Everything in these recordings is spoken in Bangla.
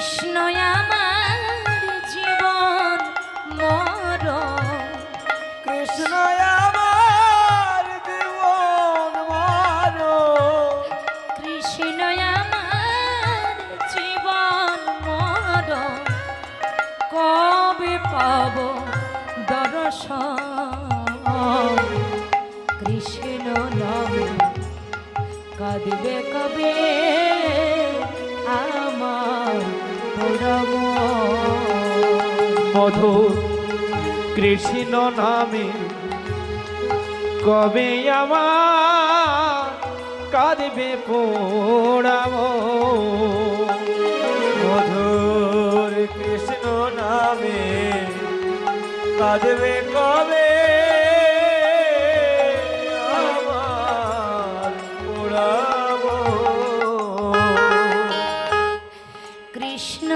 কৃষ্ণ আমার জীবন মর কৃষ্ণ আমার জীবন কৃষ্ণ আমার জীবন মর কবে পাব দর্শন? কৃষ্ণ নামে কাঁদবে কবে? মধুর কৃষ্ণ নামে কবে আমার কাঁদবে পোড়াব মধুর কৃষ্ণ নামে কাঁদবে কবে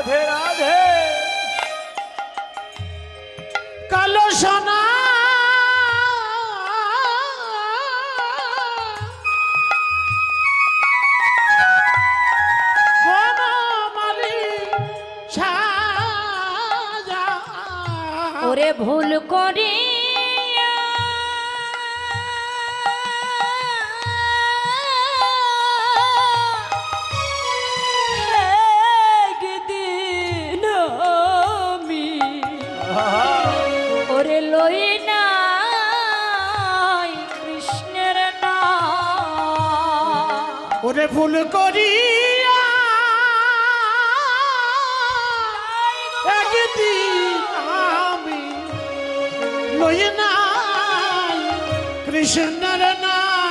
রাধে রাধে। কালো সোনা। ভুল করি ওরে ভুল একদিন আমি লই না কৃষ্ণর নাম।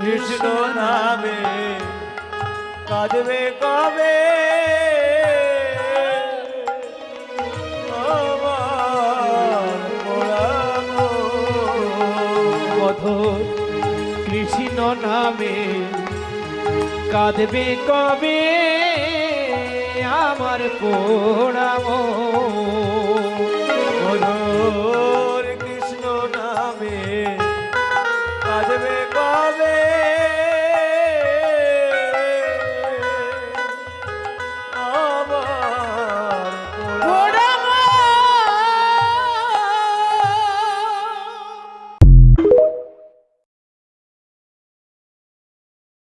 কৃষ্ণ নামে কাঁদবে কবে? কৃষ্ণ নামে কাঁদবে কবে? আমার পোড়াবো